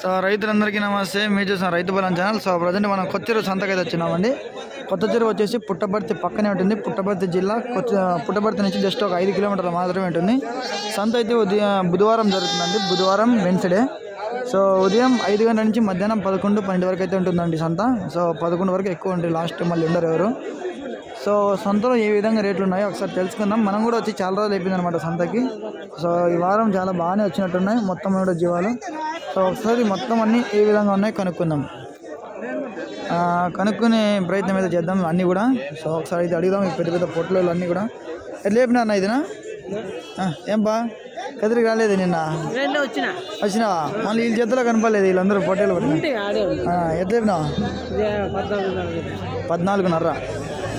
So రైతులందరికీ నమస్తే. మీరు చూసిన రైతు బలం ఛానల్. సో ప్రజెంట్ మనం కొత్తూరు సంతకైతే వచ్చినామండి. కొత్త చెరువు వచ్చేసి పుట్టపర్తి పక్కనే ఉంటుంది. పుట్టపర్తి జిల్లా కొత్త పుట్టపర్తి నుంచి జస్ట్ ఒక ఐదు కిలోమీటర్లు మాత్రమే ఉంటుంది. సంత అయితే ఉదయం బుధవారం జరుగుతుందండి. బుధవారం వెన్స్డే సో ఉదయం ఐదు గంటల నుంచి మధ్యాహ్నం పదకొండు పన్నెండు వరకు అయితే ఉంటుందండి సంత. సో పదకొండు వరకు ఎక్కువ ఉంటుంది లాస్ట్ మళ్ళీ ఉండరు ఎవరు. సో సంతలో ఏ విధంగా రేట్లు ఉన్నాయో ఒకసారి తెలుసుకుందాం. మనం కూడా వచ్చి చాలా రోజులు అయిపోయింది అనమాట సంతకి. సో ఈ వారం చాలా బాగానే వచ్చినట్టున్నాయి. మొత్తం కూడా జీవాలు. సో ఒకసారి మొత్తం అన్నీ ఏ విధంగా ఉన్నాయో కనుక్కుందాం. కనుక్కునే ప్రయత్నం అయితే చేద్దాం అన్నీ కూడా. సో ఒకసారి అయితే అడుగుదాం ఈ పెద్ద పెద్ద పొట్లు అన్నీ కూడా. ఎట్లా చెప్పినా అన్న ఇదినా? ఏం బా కదిరికి రాలేదు నిన్న? వచ్చిన. మళ్ళీ వీళ్ళ చేతిలో కనపడలేదు వీళ్ళందరూ పొట్టేలు ఎట్లా పద్నాలుగు. పద్నాలుగున్నర.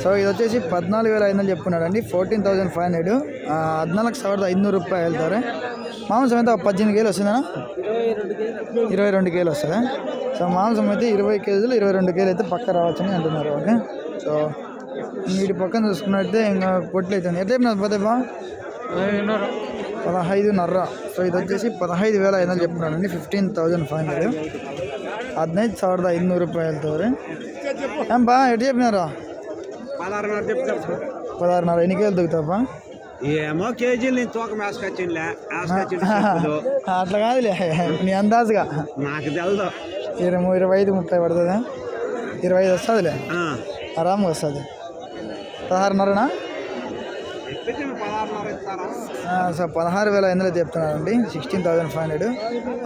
సో ఇది వచ్చేసి పద్నాలుగు వేల ఐదు వందలు చెప్పుకున్నాడండి ఫోర్టీన్ థౌజండ్ ఫైవ్ హండ్రెడ్ ಹದಿನಾಲ್ಕು ಸಾವಿರದ ಐದುನೂರು ರೂಪಾಯಿ ಹೇಳ್ತಾರೆ మాంసం అయితే ఒక పద్దెనిమిది కేలు వస్తుందా ఇరవై రెండు కేజీలు ఇరవై రెండు కేలు వస్తుంది సో మాంసం అయితే ఇరవై కేజీలు ఇరవై రెండు కేలు అయితే పక్క రావచ్చని అంటున్నారు ఓకే సో వీటి పక్కన చూసుకున్నట్టే ఇంకా పొట్లు అవుతుంది ఎట్లా చెప్పినారు పదేపా పదహైదున్నర సో ఇది వచ్చేసి పదహైదు వేల ఐదు వందలు చెప్తున్నాడండి ఫిఫ్టీన్ థౌజండ్ ఫైవ్ హండ్రెడ్ ಹದಿನೈದು ಸಾವಿರದ ಐದುನೂರು ರೂಪಾಯಿ ಹೇಳ್ತವ್ರೆ ఏం బా ఎటు చెప్పినారా పదహారున్నర ఎన్ని కేలు దిగుతావా ఏమో కేజీలు నేను తూక మేసుకొచ్చిందిలే మేసుకొచ్చింది అట్లా కాదులే. నీ అందాజుగా. నాకు తెలదు. ఇరవై ఇరవై ఐదు ముప్పై పడుతుందా? ఇరవై ఐదు వస్తుందిలే. ఆరామ్గా వస్తుంది. పదహారున్నరనా? ఎప్పటికీ పదహారున్నర ఇస్తారా ఆ, సో పదహారు వేల ఐదు వందలు చెప్తున్నారండి సిక్స్టీన్ థౌసండ్ ఫైవ్ హండ్రెడ్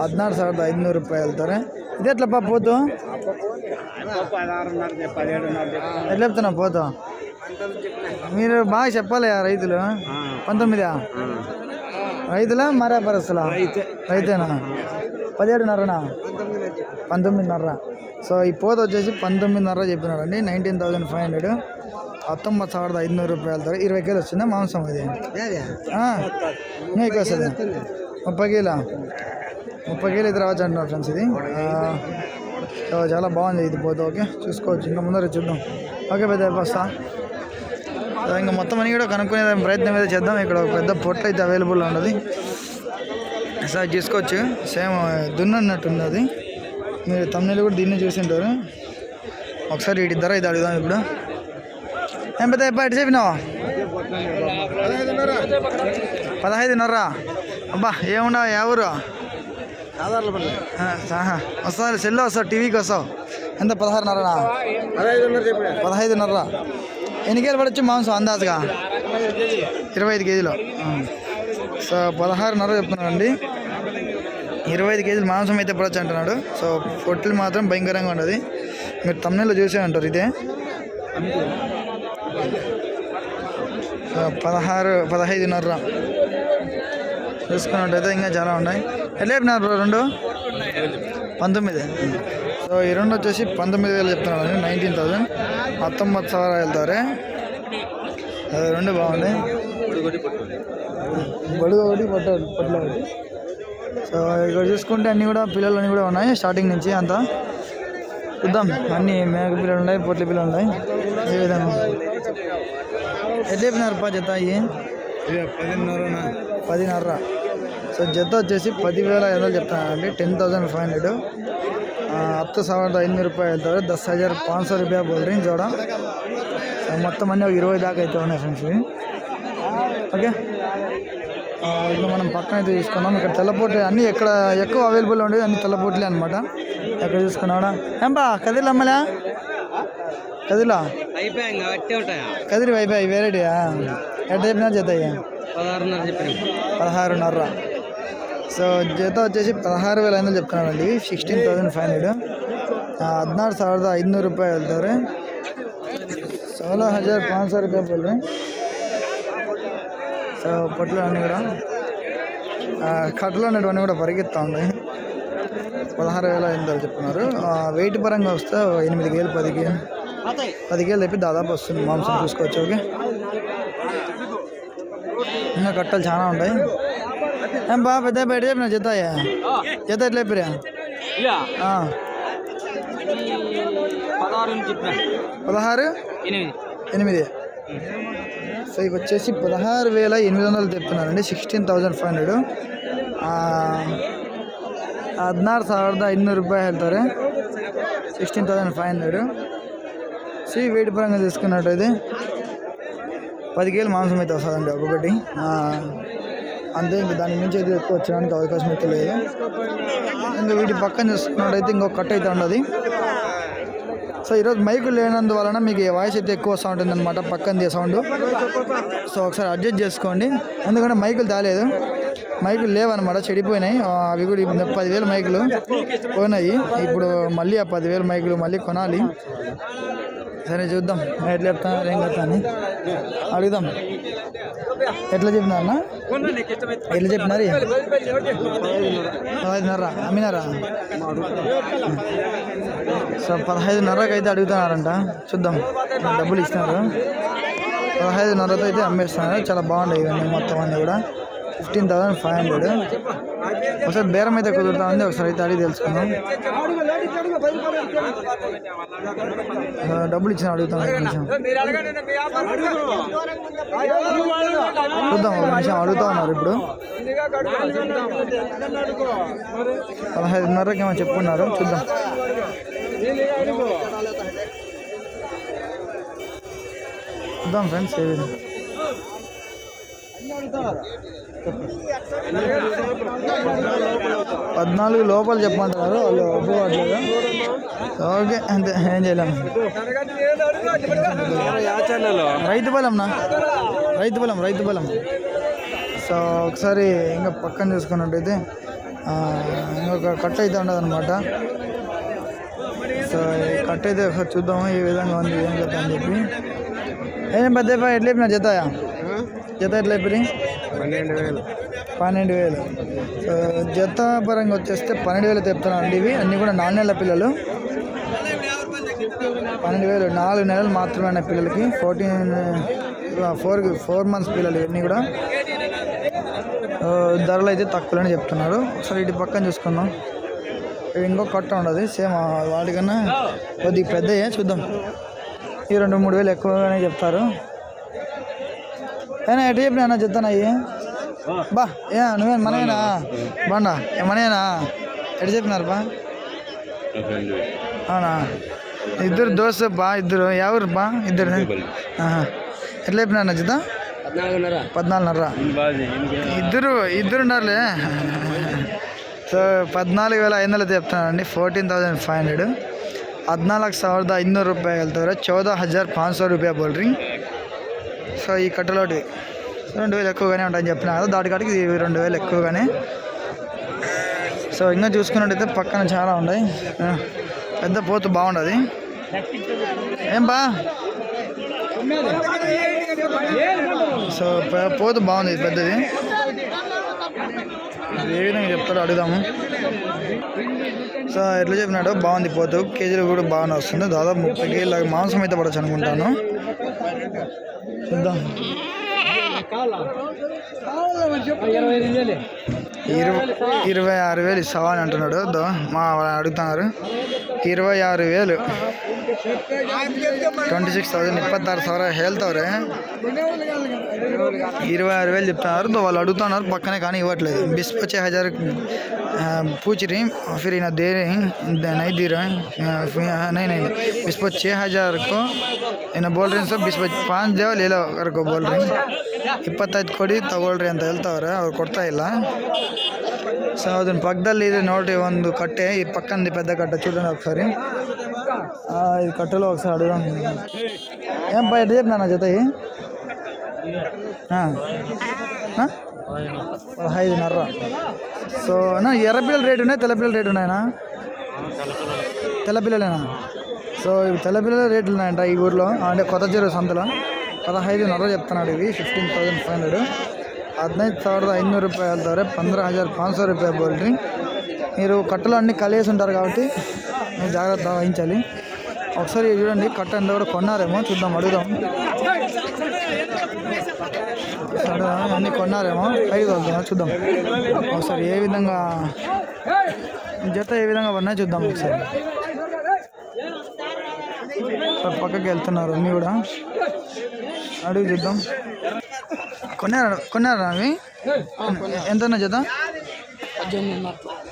హదినారు ಸಾವಿರದ ఐదునూరు రూపాయలు వెళ్తారు ఇది ఎట్లా పోతు పదహారున్నర చెప్పు, పదిహేడున్నర చెప్పు. ఎట్లా చెప్తున్నా పోతు మీరు బాగా చెప్పాలి ఆ రైతులు ఆ. పంతొమ్మిదా ఆ. రైతులా మరా పరస్తులా రైతే రైతేనా పదిహేడున్నరనా పంతొమ్మిదిన్నర సో ఈ పోత వచ్చేసి పంతొమ్మిదిన్నర చెప్పినాడండి నైన్టీన్ థౌసండ్ ఫైవ్ హండ్రెడ్ ಹತ್ತೊಂಬತ್ತು ಸಾವಿರದ ಐದುನೂರು ರೂಪಾಯಿ ಹೇಳ್ತಾರೆ ఇరవై కేలు వస్తుందా మాంసం ఇది ఆ, ఇంకా ఎక్కువ వస్తుంది ముప్పై కేల ముప్పై కేలు అయితే రావచ్చు అంటున్నారు ఫ్రెండ్స్ ఇది ఆ, సో చాలా బాగుంది ఇది పోతే ఓకే చూసుకోవచ్చు ఇంకా ముందర చూద్దాం ఓకే పెద్ద వస్తా సో ఇంకా మొత్తం అన్ని కూడా కనుక్కునే ప్రయత్నం అయితే చేద్దాం ఇక్కడ ఒక పెద్ద పొట్టు అయితే అవైలబుల్ ఉన్నది సో అది చూసుకోవచ్చు సేమ్ దున్నట్టుంది అది మీరు తమిళ కూడా దీన్ని చూసింటారు. ఒకసారి వీటి ధర ఇది అడుగుదాం ఇప్పుడు. ఏం పెద్ద ఎప్పుడు చెప్పినావా? పదహైదున్నర. అబ్బా ఏముండవు ఎవరు వస్తుంది సెల్లో వస్తావు టీవీకి వస్తావు. ఎంత పదహారున్నరనా? పదహైదున్నర. ఎన్ని కేజీలు పడచ్చు మాంసం అందాజుగా? ఇరవై ఐదు కేజీలు. సో పదహారున్నర చెప్తున్నానండి ఇరవై ఐదు కేజీలు మాంసం అయితే పడచ్చు అంటున్నాడు. సో పొట్లు మాత్రం భయంకరంగా ఉండదు మీరు తమిళలో చూసే అంటారు ఇదే. పదహారు పదహైదున్నర. చూసుకున్నట్టయితే ఇంకా చాలా ఉన్నాయి. ఎట్లా చెప్పినారు రెండు? పంతొమ్మిది. సో ఈ రెండు వచ్చేసి పంతొమ్మిది వేలు చెప్తున్నాను నైన్టీన్ థౌజండ్ పంతొమ్మిది సవరా వెళ్తారే రెండు బాగున్నాయి. గొడుగు ఒకటి పొట్ట పొట్ల ఒకటి. సో ఇక్కడ చూసుకుంటే అన్నీ కూడా పిల్లలు అన్నీ కూడా ఉన్నాయి స్టార్టింగ్ నుంచి అంతా చూద్దాం అన్ని మేక పిల్లలు ఉన్నాయి పొట్ల పిల్లలు ఉన్నాయి ఏ విధంగా ఎట్లా చెప్పినారు పా జత అయ్యి పదిన్నర సో జత వచ్చేసి పదివేల ఐదు వందలు చెప్తున్నానండి టెన్ థౌసండ్ ఫైవ్ హండ్రెడ్ ಹತ್ತು ಸಾವಿರದ ಐನೂರು ರೂಪಾಯಿ ಹೇಳ್ತಾರೆ ದಸ್ ಹಜಾರ್ ಪಾಂಚ್ ಸौ ರೂಪಾಯಿ ಬೋಲ್ ರೀ ಜೋಡ సో మొత్తం అన్నీ ఒక ఇరవై దాకా అయితే ఉన్నాయి ఫ్రెండ్స్ ఇవి ఓకే ఆ, ఇప్పుడు మనం పక్కన అయితే తీసుకున్నాం ఇక్కడ తెల్లపోట్లు అన్నీ ఎక్కడ ఎక్కువ అవైలబుల్ ఉండేది అన్ని తెల్లపోట్లే అనమాట ఎక్కడ చూసుకున్నాడా ఏం బా కదిరి అమ్మలే కదిలా అయిపోయా ఇంకా అట్టే ఉంటాయా కదిరి అయిపోయాయి వేరేటియా ఎట్లా చెప్పినా జత అయ్యా పదహారున్నర చెప్పిన పదహారున్నర సో జత వచ్చేసి పదహారు వేల ఐదు వందలు చెప్తున్నానండి సిక్స్టీన్ థౌసండ్ ఫైవ్ హండ్రెడ్ ಹದಿನಾರು ಸಾವಿರದ ಐದುನೂರು ರೂಪಾಯಿ ಹೇಳ್ತಾರೆ సోలో హజార్ పాంచ్ సో రూపాయ బోల్ సో పొట్లు అన్నీ కూడా కట్టలు అనేటివన్నీ కూడా పరిగెత్తా ఉన్నాయి. పదహారు వేల వందలు చెప్తున్నారు. వెయిట్ పరంగా వస్తే ఎనిమిది కేలు పది కేలు పది కేలు తెప్పి దాదాపు వస్తుంది మాంసం చూసుకోవచ్చు ఓకే? ఇంకా కట్టలు చాలా ఉంటాయి. ఏం బా పెద్ద బయట చెప్పిన జత అయ్యా జత ఎట్లా చెప్పిరా పదహారు? ఎనిమిది. ఎనిమిది. సో ఇవి వచ్చేసి పదహారు వేల ఎనిమిది వందలు చెప్తున్నారండి సిక్స్టీన్ థౌజండ్ ఫైవ్ హండ్రెడ్ ಹದಿನಾರು ಸಾವಿರದ ಐನೂರು ರೂಪಾಯಿ ಹೇಳ್ತಾರೆ సిక్స్టీన్ థౌసండ్ ఫైవ్ హండ్రెడ్ సి వెయిట్ పరంగా తీసుకున్నట్టయితే పది కేలు మాంసం అయితే వస్తుందండి ఒక్కొక్కటి ఆ, అంతే ఇంకా దాని మించి అయితే ఎక్కువ వచ్చడానికి అవకాశం అయితే లేదు ఇంకా వీటి పక్కన చూసుకున్నట్టయితే ఇంకొక కట్ అయితే ఉండదు సో ఈరోజు మైకు లేనందువలన మీకు వాయిస్ అయితే ఎక్కువ సౌండ్ ఉందన్నమాట పక్కన సౌండ్ సో ఒకసారి అడ్జస్ట్ చేసుకోండి. ఎందుకంటే మైకులు తాలేదు. మైకులు లేవన్నమాట చెడిపోయినాయి. అవి కూడా ఇప్పుడు పదివేల మైకులు పోయినాయి. ఇప్పుడు మళ్ళీ ఆ పదివేల మైకులు మళ్ళీ కొనాలి. సరే చూద్దాం. ఎట్లా చెప్తాను ఏం కదా అని. అడుగుదాం. ఎట్లా చెప్పినా అన్న? ఎట్లా చెప్పినారు? పదహైదున్నర అమ్మినారా? సో పదహైదున్నరకు అయితే అడుగుతున్నారంట. చూద్దాం. డబ్బులు ఇస్తున్నారు. పదహైదున్నరతో అయితే అమ్మేస్తున్నారు. చాలా బాగుంటాయి ఇవన్నీ మొత్తం అన్నీ కూడా. Fifteen thousand five hundred. ఒకసారి బేరం అయితే కుదురుతా ఉంది ఒకసారి అయితే అడిగి తెలుసుకుందాం. డబ్బులు ఇచ్చిన అడుగుతాం నిమిషం. చూద్దాం ఒక నిమిషం అడుగుతా ఉన్నారు ఇప్పుడు. పదహైదున్నరకి ఏమో చెప్పుకున్నారు. చూద్దాం. చూద్దాం ఫ్రెండ్స్ ఏ విధంగా. పద్నాలుగు లోపల చెప్పమంటున్నారు వాళ్ళు ఒప్పుకోవట్లేదు ఓకే అంతే ఏం చేయలేము రైతు బలంనా రైతు బలం రైతు బలం సో ఒకసారి ఇంకా పక్కన చూసుకున్నట్టయితే ఇంకొక కట్ అయితే ఉండదు అనమాట సో కట్ అయితే ఒకసారి చూద్దాము ఏ విధంగా ఉంది ఏం కదా అని చెప్పి. ఏం పెద్ద ఎట్లా చెప్పిన చేతాయా జత ఎట్లా చెప్పి పన్నెండు వేలు. పన్నెండు వేలు. జత పరంగా వచ్చేస్తే పన్నెండు వేలు చెప్తున్నాను అండి ఇవి. అన్నీ కూడా నాలుగు నెలల పిల్లలు. పన్నెండు వేలు. నాలుగు నెలలు మాత్రమే ఉన్న పిల్లలకి. ఫోర్టీన్ ఫోర్ ఫోర్ మంత్స్ పిల్లలు ఇవన్నీ కూడా. ధరలు అయితే తక్కువలోనే చెప్తున్నారు. ఒకసారి ఇటు పక్కన చూసుకుందాం. ఇవి ఇంకో కట్ట ఉండదు. సేమ్ వాటికన్నా కొద్దిగా పెద్దయే. చూద్దాం. ఈ రెండు మూడు వేలు ఎక్కువగానే చెప్తారు. ఏనా ఎటు చెప్పిన అన్న చెప్తాను అయ్యి? బా ఏ నువ్వే మనమేనా బాండా మనయేనా ఎటు చెప్పినారు బా? అవునా? ఇద్దరు దోశ బా ఇద్దరు. ఎవరు బా? ఇద్దరు. ఎట్లా చెప్పినా అన్న చిత్తా పద్నాలుగున్నర. ఇద్దరు ఇద్దరున్నారులే సో పద్నాలుగు వేల ఐదు వందలు చెప్తానండి ఫోర్టీన్ థౌజండ్ ఫైవ్ హండ్రెడ్. పద్నాలుగు సవర్ద ఐదు ರೂಪಾಯಿ ಹೇಳ್ತವ್ರೆ హజార్ ಹಜಾರ್ ಪಾಂಚ್ ಸೌ ರೂಪಾಯಿ ಬೋಲ್ సో ఈ కట్టలోటి రెండు వేలు ఎక్కువగానే ఉంటాయని చెప్పిన కదా దాటికాటికి రెండు వేలు ఎక్కువగానే. సో ఇంకా చూసుకున్నట్టయితే పక్కన చాలా ఉన్నాయి. పెద్ద పోతు బాగుండదు. ఏం బా? సో పోతు బాగుంది పెద్దది. ఏ విధంగా చెప్తాడో అడుగుదాము. సో ఎట్లా చెప్పినాడో బాగుంది పోతు. కేజీలు కూడా బాగానే వస్తుంది. దాదాపు ముప్పై కేజీల మాంసం అయితే పడచ్చు అనుకుంటాను. ఇరవై ఇరవై ఆరు వేలు ఇస్తావా అని అంటున్నాడు మా అడుగుతున్నారు ఇరవై ఆరు వేలు ಟ್ವೆಂಟಿ ಸಿಕ್ಸ್ ತೌಸಂಡ್ ಇಪ್ಪತ್ತಾರು ಸಾವಿರ ಹೇಳ್ತವ್ರೆ ఇరవై ఆరు వేలు చెప్తున్నారు దో వాళ్ళు అడుగుతున్నారు పక్కనే కానీ ఇవ్వట్లేదు బిస్ పచ్చే హజార్ पूछ रही फिर इन्हें दे रहे हैं दे- नहीं दे रहे हैं अ, नहीं नहीं बीस पर छः हज़ार को इन्हें बोल रहे हैं सब बीस पर पाँच देव ले लो कर को बोल रहे हैं ಇಪ್ಪತ್ತೈದು ಕೊಡಿ ತಗೊಳ್ರಿ ಅಂತ ಹೇಳ್ತಾವ್ರೆ ಅವ್ರು ಕೊಡ್ತಾ ಇಲ್ಲ ಸೊ ಅದನ್ನ ಪಕ್ಕದಲ್ಲಿ ಇದೆ ನೋಡ್ರಿ ಒಂದು ಕಟ್ಟೆ ಈ ಪಕ್ಕಂದು పెద్ద కట్ట చూడండి ఒకసారి ఆ, ఇది కట్టలో ఒకసారి అడుగుదాం ఏం పై ఎట్లా చెప్పినా జత ఇవి? ఆ. ఆ? పదహైదున్నర సో అన్న ఎర్ర పిల్లల రేటు ఉన్నాయి తెల్ల పిల్లల రేటు ఉన్నాయనా తెల్ల పిల్లలేనా సో ఇవి తెల్ల పిల్లల రేట్లు ఉన్నాయంట ఈ ఊర్లో అంటే కొత్త చెరువు సంతలో పదహైదున్నర చెప్తున్నాడు ఇవి ఫిఫ్టీన్ థౌసండ్ ఫైవ్ హండ్రెడ్ ಹದಿನೈದು ಸಾವಿರದ ಐನೂರು ರೂಪಾಯಿ ಹೇಳ್ತಾರೆ పంద్ర హజార్ పాంచ్ సో రూపాయ బోల్డ్రి మీరు కట్టలు అన్నీ కలిసి ఉంటారు కాబట్టి మీరు జాగ్రత్త వహించాలి ఒకసారి చూడండి కట్ట ఎంత కూడా కొన్నారేమో చూద్దాం అడుగుదాం. అన్నీ కొన్నారేమో పైకి వెళ్దాం చూద్దాం. ఒకసారి ఏ విధంగా జత ఏ విధంగా పడినా చూద్దాం ఒకసారి. పక్కకి వెళ్తున్నారు అన్నీ కూడా. అడుగు చూద్దాం. కొన్నారా కొన్నారా అవి? ఎంత జత?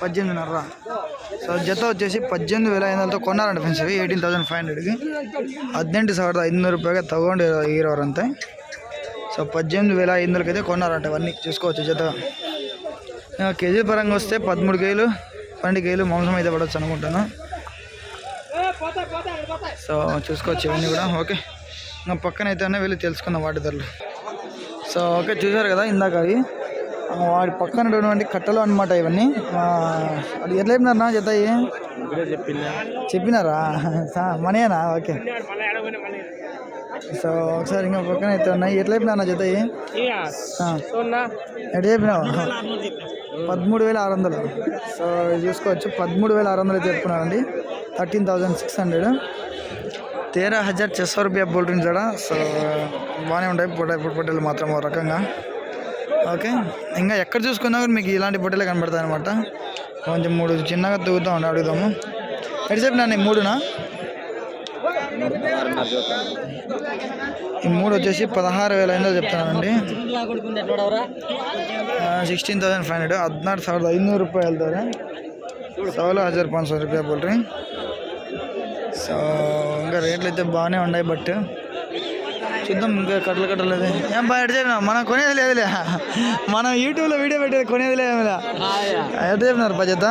పద్దెనిమిదిన్నర. సో జత వచ్చేసి పద్దెనిమిది వేల ఐదు వందలతో కొన్నారంట ఫ్రెండ్స్ ఇవి ఎయిటీన్ థౌసండ్ ఫైవ్ హండ్రెడ్కి ಹದಿನೆಂಟು ಸಾವಿರದ ಐದುನೂರು ರೂಪಾಯಿಗೆ ತಗೊಂಡು ಇರೋರಂತೆ సో పద్దెనిమిది వేల ఐదు వందలకి అయితే కొన్నారంట ఇవన్నీ చూసుకోవచ్చు జత ఇంకా కేజీ పరంగా వస్తే పదమూడు కేజీలు పన్నెండు కేజీలు మాంసం అయితే పడవచ్చు అనుకుంటాను సో చూసుకోవచ్చు ఇవన్నీ కూడా ఓకే ఇంకా పక్కన అయితే ఉన్నాయి వెళ్ళి తెలుసుకుందాం వాటి ధరలు సో ఓకే చూసారు కదా ఇందాక అవి ఆ, వాడి పక్కన ఉన్నటువంటి కట్టలు అనమాట ఇవన్నీ. ఎట్లా చెప్పినారు నా జత? చెప్పినారా? మనయేనా? ఓకే. సో ఒకసారి ఇంకా పక్కన అయితే ఉన్నాయి. ఎట్లా చెప్పినా జత ఎట్లా చెప్పినావు? పదమూడు వేల ఆరు వందలు సో చూసుకోవచ్చు. పదమూడు వేల ఆరు వందలు అయితే చెప్పుకున్నారండి థర్టీన్ థౌజండ్ సిక్స్ హండ్రెడ్. తేరా హజార్ చెస్సో రూపాయ బోల్డ్రింగ్ జడ సో బాగానే ఉంటాయి. పొట్ట పొట్టేలు మాత్రం ఒక రకంగా. ఓకే ఇంకా ఎక్కడ చూసుకున్నా కూడా మీకు ఇలాంటి పొట్టేలు కనబడతాయి అనమాట కొంచెం మూడు చిన్నగా తూగుతూ ఉండి అడుగుదాము ఎటు చెప్పినా నేను మూడునా ఈ మూడు వచ్చేసి పదహారు వేల ఐదు వందలు చెప్తానండి ಸಿಕ್ಸ್ಟೀನ್ ತೌಸಂಡ್ ಫೈವ್ ಹಂಡ್ರೆಡ್ ಹದಿನಾರು ಸಾವಿರದ ಐನೂರು ರೂಪಾಯಿ ಹೇಳ್ತಾರೆ సవాలు హజార్ పాంచ్ సో రూపాయ పోల్ట్రీ సో ఇంకా రేట్లు అయితే బాగానే ఉన్నాయి బట్ చూద్దాం ఇంకా కట్టలు కట్టలేదు. ఏం బాగా ఎట్లా చెప్పినా మనం కొనేది లేదులే మనం యూట్యూబ్లో వీడియో పెట్టేది కొనేది లేదులే ఎట్లా చెప్పినారు బడ్జెట్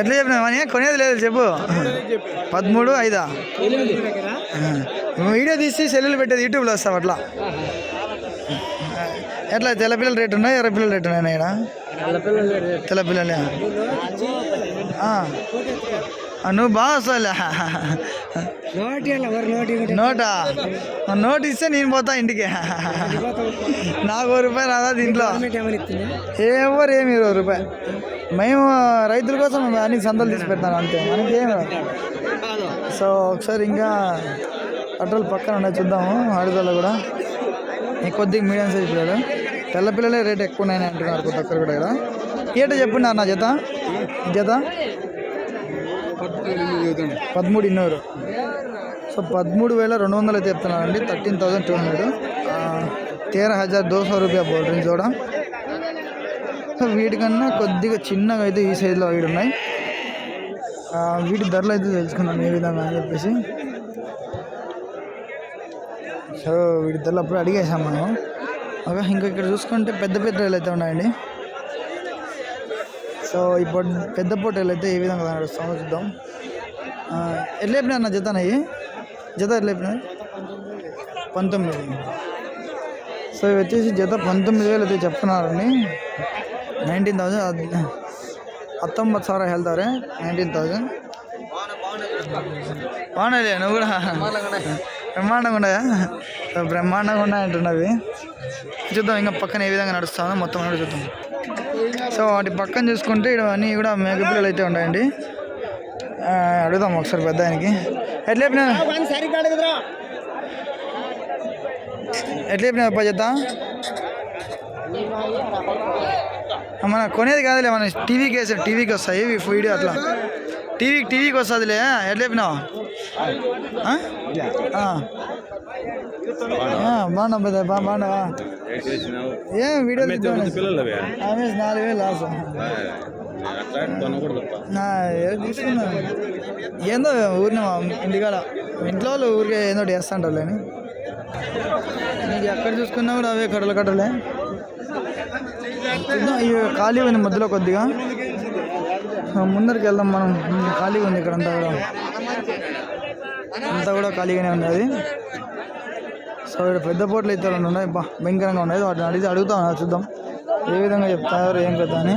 ఎట్లా చెప్పినా మనీ ఏం కొనేది లేదు చెప్పు. పదమూడు ఐదా? వీడియో తీసి సెల్లులు పెట్టేది యూట్యూబ్లో వస్తావు అట్లా. ఎట్లా తెల్ల పిల్లల రేటు ఉన్నాయి ఎర్ర పిల్లల రేటు ఉన్నాయి ఇక్కడ తెల్ల పిల్లలే నువ్వు బాగా వస్తావులే. నోటా నోట్ ఇస్తే నేను పోతా ఇంటికి. నాకు ఓ రూపాయి రాదా దీంట్లో? ఎవరు ఏమి ఇరవై రూపాయి? మేము రైతుల కోసం అన్ని సంతలు తీసి పెడతాను అంతే. మనకి. సో ఒకసారి ఇంకా అట్టలు పక్కన ఉన్నాయి చూద్దాము ఆడదాలో కూడా. కొద్దిగా మీడియం సైజ్ పిల్లలు. తెల్ల పిల్లలే రేట్ ఎక్కువ ఉన్నాయి అంటున్నారు కొత్త ఒక్కరు కూడా ఇక్కడ. ఏట చెప్పున్నారు నా జత? జత? పదమూడు ఇన్నూరు. సో పదమూడు వేల రెండు వందలు అయితే చెప్తున్నానండి థర్టీన్ థౌసండ్ టూ హండ్రెడ్. తేరా హజార్ దో సో రూపాయ బోల్ డ్రింక్ కూడా సో వీటికన్నా కొద్దిగా చిన్నగా అయితే ఈ సైజులో వీడు ఉన్నాయి. వీటి ధరలు అయితే తెలుసుకున్నాను ఏ విధంగా అని చెప్పేసి. సో వీటి ధరలు అప్పుడు అడిగేసాం మనం. ఓకే ఇంకా ఇక్కడ చూసుకుంటే పెద్ద పెద్ద రైలు అయితే ఉన్నాయండి. సో ఇప్పుడు పెద్ద పొట్టేలు అయితే ఏ విధంగా నడుస్తామో చూద్దాం. ఆ, ఎట్లా చెప్పినా అన్న జతనయ్యి జత ఎట్లా చెప్పినా పంతొమ్మిది సో ఇవి వచ్చేసి జత పంతొమ్మిది వేలు అయితే చెప్తున్నారండి నైన్టీన్ థౌజండ్ ಹತ್ತೊಂಬತ್ತು ಸಾವಿರ ಹೇಳ್ತಾರೆ ನೈನ್ಟೀನ್ ತೌಸಂಡ್ బాగున్నాయి నువ్వు కూడా బ్రహ్మాండంగా ఉన్నాయా సో బ్రహ్మాండంగా ఉన్నాయి అంటున్నవి చూద్దాం ఇంకా పక్కన ఏ విధంగా నడుస్తామో మొత్తం కూడా చూద్దాం సో వాటి పక్కన చూసుకుంటే ఇక్కడ అన్నీ కూడా మేక పిల్లలు అయితే ఉన్నాయండి ఆ, అడుగుదాం ఒకసారి పెద్ద ఆయనకి ఎట్లా చెప్పినా ఎట్లా చెప్పినా పద్ధత మన కొనేది కాదులే మన టీవీకి వేసాం టీవీకి వస్తాయి ఇవి వీడియో అట్లా టీవీకి టీవీకి వస్తుందిలే ఎట్లా చెప్పినావు ఆ? ఆ. ఆ, బాగున్నా పెద్ద బా బాగున్నావా ఏం వీడియో ఆమె నాలుగు వేలు లాస్ నా ఏదో తీసుకున్నా ఏందో ఊరిన ఇంటికాడ. ఇంట్లో వాళ్ళు ఊరికే ఏందో చేస్తుంటారు అని. నీకు ఎక్కడ చూసుకున్నా కూడా అవే కడలు కడలే ఇవి ఖాళీ ఉంది మధ్యలో కొద్దిగా. ముందరికి వెళ్దాం మనం. ఖాళీగా ఉంది ఇక్కడ అంతా కూడా. అంతా కూడా ఖాళీగానే ఉంది అది. సో ఇక్కడ పెద్ద పోట్లు అయితే రెండు ఉన్నాయి. బా భయంకరంగా ఉన్నాయి. వాటిని అడిగి అడుగుతాం చూద్దాం. ఏ విధంగా చెప్తారు ఏం కదా అని.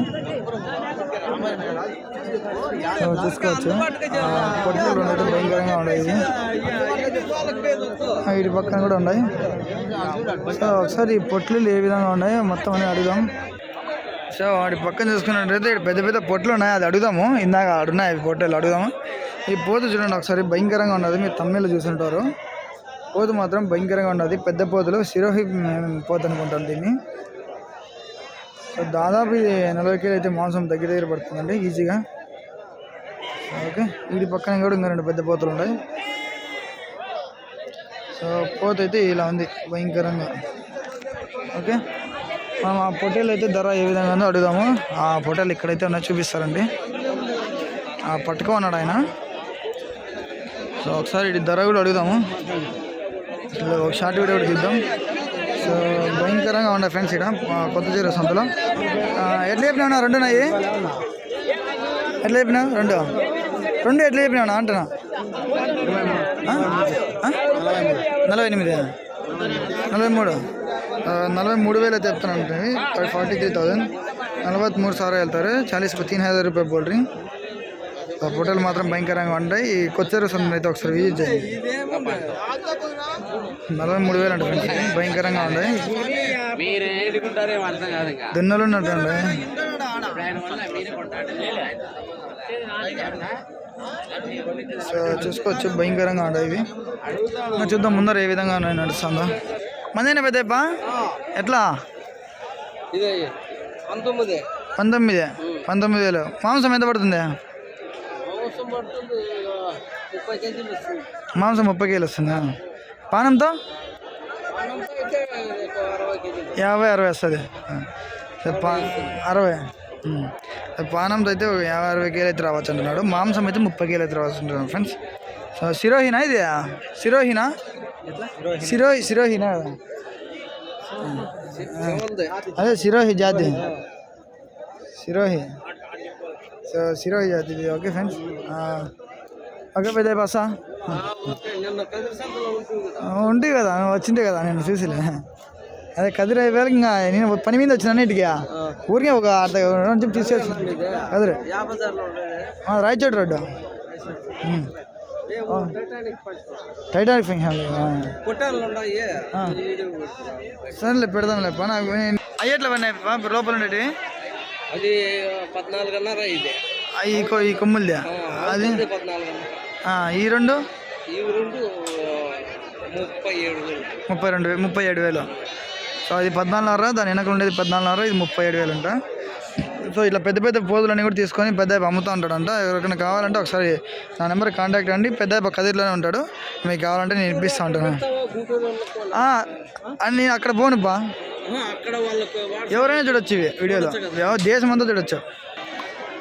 చూసుకోవచ్చు. ఆ, రెండు భయంకరంగా ఉన్నాయి వీటి పక్కన కూడా ఉన్నాయి. సో ఒకసారి ఈ పొట్లు ఏ విధంగా ఉన్నాయి మొత్తం అని అడుగుదాం. సో వాడి పక్కన చూసుకున్నట్టయితే పెద్ద పెద్ద పొట్లు ఉన్నాయి అది అడుగుదాము. ఇందాక అడున్నాయి అవి పొట్టలు అడుగుదాము. ఈ పోతు చూడండి ఒకసారి భయంకరంగా ఉన్నది మీరు తమ్మిళ్ళు చూసుంటారు పోతు మాత్రం భయంకరంగా ఉన్నది పెద్ద పోతులు సిరోహి పోతు అనుకుంటాను దీన్ని. సో దాదాపు ఇది నలభై కేజీ అయితే మాంసం దగ్గర దగ్గర పడుతుందండి ఈజీగా. ఓకే. వీటి పక్కన కూడా ఇంకా రెండు పెద్ద పోతులు ఉన్నాయి. సో పోత అయితే ఇలా ఉంది భయంకరంగా. ఓకే. మనం ఆ పొట్టేలు అయితే ధర ఏ విధంగా ఉందో అడుగుదాము. ఆ పొట్టేలు ఇక్కడైతే ఉన్నా చూపిస్తారండి. ఆ పట్టుకో ఉన్నాడు ఆయన. సో ఒకసారి ఇటు ధర కూడా అడుగుదాము. ఒక షార్ట్ వీడియో కూడా చూద్దాం సో భయంకరంగా ఉన్నాయి ఫ్రెండ్స్ ఇక్కడ కొత్త చీర సంతలో. ఎట్లా చెప్పినా రెండు నాయి ఎట్లా చెప్పినా రెండు? రెండు ఎట్లా చెప్పినా అంటున్నా? ఆ? నలభై ఎనిమిది. నలభై మూడు. నలభై మూడు వేలు అయితే చెప్తాను ఫార్టీ త్రీ థౌసండ్ నలభై మూడు సార్ వెళ్తారు. చాలీస్ తీన్ హజార్ రూపాయ బోల్ ఆ ఫోటోలు మాత్రం భయంకరంగా ఉంటాయి. ఈ కొచ్చేరు అయితే ఒకసారి విజిట్ చేయండి. నలభై మూడు వేలు అంటే ఫ్రెండ్స్. భయంకరంగా ఉంటాయి. దున్నలు ఉన్నట్టు చూసుకోవచ్చు భయంకరంగా ఉంటాయి ఇవి. చూద్దాం ముందర ఏ విధంగా నడుస్తుందో. మందేనా పెద్దప్ప? ఎట్లా? పంతొమ్మిది. పంతొమ్మిది. వేలు మాంసం ఎంత పడుతుంది? పడుతుంది ముప్పై కేజీలు వస్తుంది. మాంసం ముప్పై కేలు వస్తుందా? పానంతో? యాభై అరవై వస్తుంది. అరవై. పానంతో అయితే ఒక యాభై అరవై కేలు అయితే రావచ్చు అంటున్నాడు. మాంసం అయితే ముప్పై కేలు అయితే రావచ్చు అంటున్నాడు ఫ్రెండ్స్. సో సిరోహినా ఇది? సిరోహినా? సిరోహి సిరోహినా? అదే సిరోహి జాతి. సిరోహి. సో సిరోహి జాతి ఓకే ఫ్రెండ్స్. ఓకే పెద్ద బసా. నిన్న కదిరి సంతలో ఉంటుంది కదా. వచ్చింటే కదా. నేను చూసిలే. అదే కదిరి వేళకి ఇంకా నేను పని మీద వచ్చిన ఇంటికి ఊరికే ఒక అర్ధ గంట చెప్పి తీసుకొచ్చి Kadiri Rayachoti road. Titanic function. సరేలే పెడదాంలే పని. అయ్యట్లే పని లోపల ఉండేవి అది పద్నాలుగున్నర ఇది ఈ ఈ కొమ్ములది. అది? ఈ రెండు? ఇవి రెండు ముప్పై ఏడు ముప్పై రెండు ముప్పై ఏడు వేలు. సో అది పద్నాలుగున్నర దాని వెనక ఉండేది పద్నాలుగున్నర ఇది ముప్పై ఏడు వేలు అంట సో ఇట్లా పెద్ద పెద్ద పోదులన్నీ కూడా తీసుకొని పెద్ద అమ్ముతూ ఉంటాడంట. ఎవరికైనా కావాలంటే ఒకసారి నా నెంబర్ కాంటాక్ట్ అండి పెద్ద కదిరిలోనే ఉంటాడు. మీకు కావాలంటే నేను ఇప్పిస్తూ ఉంటాను. అని నేను అక్కడ పోనుప్పా అక్కడ ఎవరైనా చూడొచ్చు ఇవి వీడియోలో. దేశం అంతా చూడొచ్చు.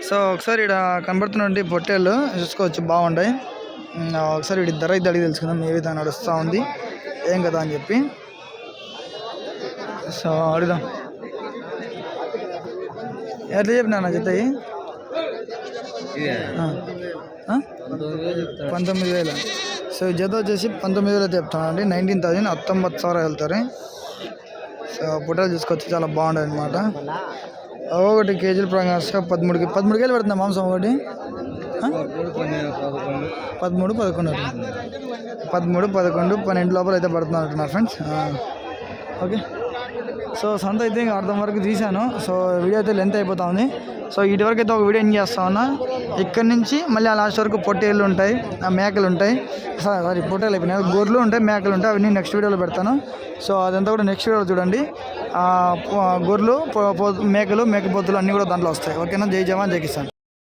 సో ఒకసారి ఇక్కడ కనబడుతున్నటువంటి పొట్టేళ్ళు చూసుకోవచ్చు బాగుంటాయి. ఒకసారి వీడి ధర అయితే అడిగి తెలుసుకుందాం ఏ విధంగా నడుస్తూ ఉంది ఏం కదా అని చెప్పి. సో అడుగుదాం. ఎట్లా చెప్పినా చెత్త పంతొమ్మిది వేల. సో జత వచ్చేసి పంతొమ్మిది వేలు చెప్తాను అండి నైన్టీన్ థౌజండ్ హత్తొంబత్ సార్ వెళ్తారు. సో పుట్టలు తీసుకొచ్చి చాలా బాగుంటుంది అనమాట ఒకటి కేజీల ప్రకారంగా పదమూడుకి పదమూడు కేజీలు పెడుతుంది మాంసం ఒకటి పదమూడు పదకొండు పదమూడు పదకొండు పన్నెండు లోపల అయితే పడుతున్నారు ఫ్రెండ్స్ ఓకే. సో సంత అయితే ఇంకా అర్థం వరకు తీశాను. సో వీడియో అయితే లెంత్ అయిపోతా ఉంది. సో ఇటు వరకు అయితే ఒక వీడియో ఏం చేస్తా ఉన్నా. ఇక్కడ నుంచి మళ్ళీ ఆ లాస్ట్ వరకు పొట్టేళ్ళు ఉంటాయి ఆ మేకలు ఉంటాయి. సారీ పొట్టేలు అయిపోయినాయి. గొర్రెలు ఉంటాయి మేకలు ఉంటాయి. అవన్నీ నెక్స్ట్ వీడియోలో పెడతాను. సో అదంతా కూడా నెక్స్ట్ వీడియోలో చూడండి. గొర్రెలు మేకలు మేకపోతులు అన్నీ కూడా దాంట్లో వస్తాయి. ఓకేనా? జై జవాన్ జై కిసాన్.